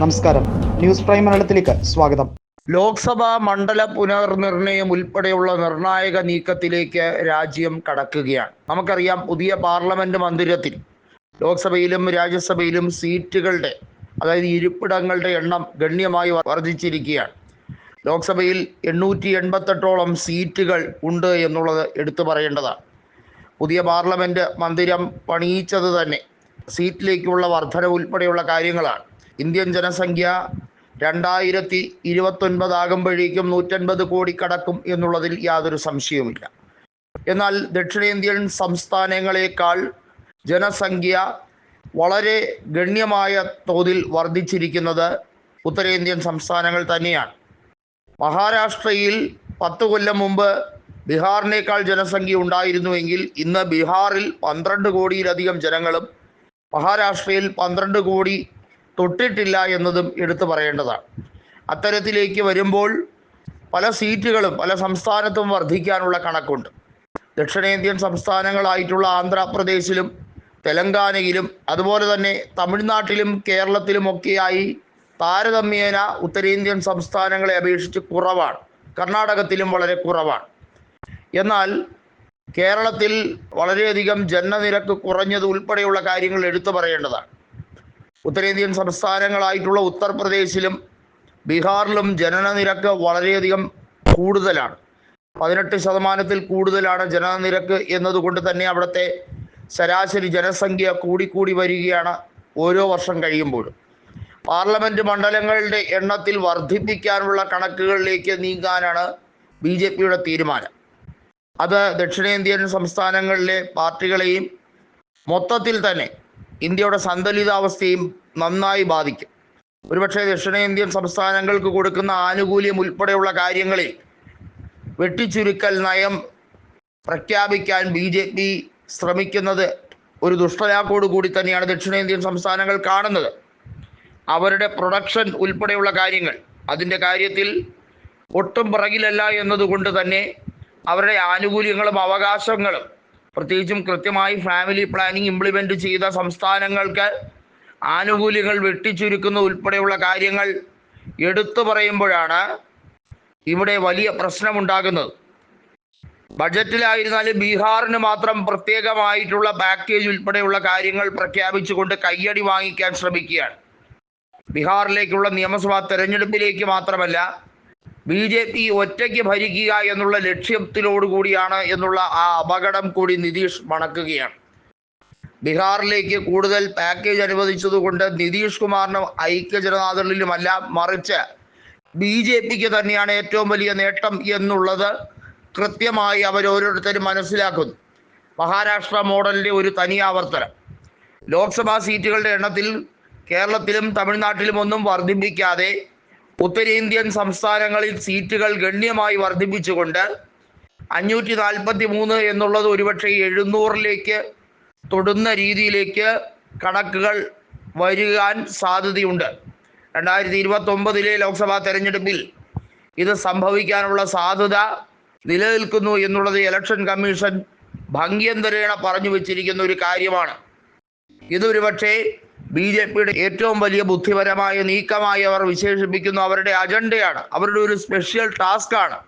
നമസ്കാരം. News prime മലയാളത്തിലേക്ക് സ്വാഗതം. ലോക്സഭാ മണ്ഡല പുനർനിർണയം ഉൾപ്പെടെയുള്ള നിർണായക നീക്കത്തിലേക്ക് രാജ്യം കടക്കുകയാണ്. നമുക്കറിയാം പുതിയ പാർലമെന്റ് മന്ദിരത്തിൽ ലോക്സഭയിലും രാജ്യസഭയിലും സീറ്റുകളുടെ അതായത് ഇരിപ്പിടങ്ങളുടെ എണ്ണം ഗണ്യമായി വർദ്ധിച്ചിരിക്കുകയാണ്. ലോക്സഭയിൽ എണ്ണൂറ്റി എൺപത്തെട്ടോളം സീറ്റുകൾ ഉണ്ട് എന്നുള്ളത് എടുത്തു പറയേണ്ടതാണ്. പുതിയ പാർലമെന്റ് മന്ദിരം പണിയിച്ചത് തന്നെ സീറ്റിലേക്കുള്ള വർധന ഉൾപ്പെടെയുള്ള കാര്യങ്ങളാണ്. ഇന്ത്യൻ ജനസംഖ്യ രണ്ടായിരത്തി ഇരുപത്തൊൻപതാകുമ്പോഴേക്കും നൂറ്റൻപത് കോടി കടക്കും എന്നുള്ളതിൽ യാതൊരു സംശയവുമില്ല. എന്നാൽ ദക്ഷിണേന്ത്യൻ സംസ്ഥാനങ്ങളെക്കാൾ ജനസംഖ്യ വളരെ ഗണ്യമായ തോതിൽ വർദ്ധിച്ചിരിക്കുന്നത് ഉത്തരേന്ത്യൻ സംസ്ഥാനങ്ങൾ തന്നെയാണ്. മഹാരാഷ്ട്രയിൽ പത്ത് കൊല്ലം മുമ്പ് ബീഹാറിനേക്കാൾ ജനസംഖ്യ ഉണ്ടായിരുന്നുവെങ്കിൽ ഇന്ന് ബീഹാറിൽ പന്ത്രണ്ട് കോടിയിലധികം ജനങ്ങളും മഹാരാഷ്ട്രയിൽ പന്ത്രണ്ട് കോടി തൊട്ടിട്ടില്ല എന്നതും എടുത്തു പറയേണ്ടതാണ്. അത്തരത്തിലേക്ക് വരുമ്പോൾ പല സീറ്റുകളും പല സംസ്ഥാനത്തും വർദ്ധിക്കാനുള്ള കണക്കുണ്ട്. ദക്ഷിണേന്ത്യൻ സംസ്ഥാനങ്ങളായിട്ടുള്ള ആന്ധ്രാപ്രദേശിലും തെലങ്കാനയിലും അതുപോലെ തന്നെ തമിഴ്നാട്ടിലും കേരളത്തിലുമൊക്കെയായി താരതമ്യേന ഉത്തരേന്ത്യൻ സംസ്ഥാനങ്ങളെ അപേക്ഷിച്ച് കുറവാണ്. കർണാടകത്തിലും വളരെ കുറവാണ്. എന്നാൽ കേരളത്തിൽ വളരെയധികം ജനനിരക്ക് കുറഞ്ഞത് ഉൾപ്പെടെയുള്ള കാര്യങ്ങൾ എടുത്തു പറയേണ്ടതാണ്. ഉത്തരേന്ത്യൻ സംസ്ഥാനങ്ങളായിട്ടുള്ള ഉത്തർപ്രദേശിലും ബീഹാറിലും ജനന നിരക്ക് വളരെയധികം കൂടുതലാണ്. പതിനെട്ട് ശതമാനത്തിൽ കൂടുതലാണ് ജനന നിരക്ക് എന്നതുകൊണ്ട് തന്നെ അവിടുത്തെ ശരാശരി ജനസംഖ്യ കൂടിക്കൂടി വരികയാണ് ഓരോ വർഷം കഴിയുമ്പോഴും. പാർലമെന്റ് മണ്ഡലങ്ങളുടെ എണ്ണത്തിൽ വർദ്ധിപ്പിക്കാനുള്ള കണക്കുകളിലേക്ക് നീങ്ങാനാണ് ബി ജെ പിയുടെ തീരുമാനം. അത് ദക്ഷിണേന്ത്യൻ സംസ്ഥാനങ്ങളിലെ പാർട്ടികളെയും മൊത്തത്തിൽ തന്നെ ഇന്ത്യയുടെ സന്തുലിതാവസ്ഥയും നന്നായി ബാധിക്കും. ഒരുപക്ഷെ ദക്ഷിണേന്ത്യൻ സംസ്ഥാനങ്ങൾക്ക് കൊടുക്കുന്ന ആനുകൂല്യം ഉൾപ്പെടെയുള്ള കാര്യങ്ങളിൽ വെട്ടിച്ചുരുക്കൽ നയം പ്രഖ്യാപിക്കാൻ ബി ജെ പി ശ്രമിക്കുന്നത് ഒരു ദുഷ്ടലാക്കോട് കൂടി തന്നെയാണ് ദക്ഷിണേന്ത്യൻ സംസ്ഥാനങ്ങൾ കാണുന്നത്. അവരുടെ പ്രൊഡക്ഷൻ ഉൾപ്പെടെയുള്ള കാര്യങ്ങൾ അതിന്റെ കാര്യത്തിൽ ഒട്ടും പിറകിലല്ല എന്നതുകൊണ്ട് തന്നെ അവരുടെ ആനുകൂല്യങ്ങളും അവകാശങ്ങളും പ്രത്യേകിച്ചും കൃത്യമായി ഫാമിലി പ്ലാനിംഗ് ഇംപ്ലിമെന്റ് ചെയ്ത സംസ്ഥാനങ്ങൾക്ക് ആനുകൂല്യങ്ങൾ വെട്ടിച്ചുരുക്കുന്ന ഉൾപ്പെടെയുള്ള കാര്യങ്ങൾ എടുത്തു പറയുമ്പോഴാണ് ഇവിടെ വലിയ പ്രശ്നമുണ്ടാകുന്നത്. ബജറ്റിലായിരുന്നാലും ബീഹാറിന് മാത്രം പ്രത്യേകമായിട്ടുള്ള പാക്കേജ് ഉൾപ്പെടെയുള്ള കാര്യങ്ങൾ പ്രഖ്യാപിച്ചുകൊണ്ട് കയ്യടി വാങ്ങിക്കാൻ ശ്രമിക്കുകയാണ്. ബീഹാറിലേക്കുള്ള നിയമസഭാ തെരഞ്ഞെടുപ്പിലേക്ക് മാത്രമല്ല ബി ജെ പി ഒറ്റയ്ക്ക് ഭരിക്കുക എന്നുള്ള ലക്ഷ്യത്തിലോടുകൂടിയാണ് എന്നുള്ള ആ അപകടം കൂടി നിതീഷ് മണക്കുകയാണ്. ബീഹാറിലേക്ക് കൂടുതൽ പാക്കേജ് അനുവദിച്ചതുകൊണ്ട് നിതീഷ് കുമാറിനും ഐക്യ ജനതാദളിലുമല്ല മറിച്ച് ബി ജെ പിക്ക് തന്നെയാണ് ഏറ്റവും വലിയ നേട്ടം എന്നുള്ളത് കൃത്യമായി അവർ ഓരോരുത്തരും മനസ്സിലാക്കുന്നു. മഹാരാഷ്ട്ര മോഡലിന്റെ ഒരു തനിയാവർത്തനം ലോക്സഭാ സീറ്റുകളുടെ എണ്ണത്തിൽ കേരളത്തിലും തമിഴ്നാട്ടിലും ഒന്നും വർദ്ധിപ്പിക്കാതെ ഉത്തരേന്ത്യൻ സംസ്ഥാനങ്ങളിൽ സീറ്റുകൾ ഗണ്യമായി വർദ്ധിപ്പിച്ചുകൊണ്ട് അഞ്ഞൂറ്റി നാൽപ്പത്തി മൂന്ന് എന്നുള്ളത് ഒരുപക്ഷെ എഴുന്നൂറിലേക്ക് തൊടുന്ന രീതിയിലേക്ക് കണക്കുകൾ വരുവാൻ സാധ്യതയുണ്ട്. രണ്ടായിരത്തി ഇരുപത്തി ഒമ്പതിലെ ലോക്സഭാ തെരഞ്ഞെടുപ്പിൽ ഇത് സംഭവിക്കാനുള്ള സാധ്യത നിലനിൽക്കുന്നു എന്നുള്ളത് ഇലക്ഷൻ കമ്മീഷൻ ഭംഗ്യന്തരേണ പറഞ്ഞു വെച്ചിരിക്കുന്ന ഒരു കാര്യമാണ്. ഇതൊരു പക്ഷേ ബി ജെ പിയുടെ ഏറ്റവും വലിയ ബുദ്ധിപരമായ നീക്കമായി അവർ വിശേഷിപ്പിക്കുന്നു. അവരുടെ അജണ്ടയാണ്. അവരുടെ ഒരു സ്പെഷ്യൽ ടാസ്ക്കാണ്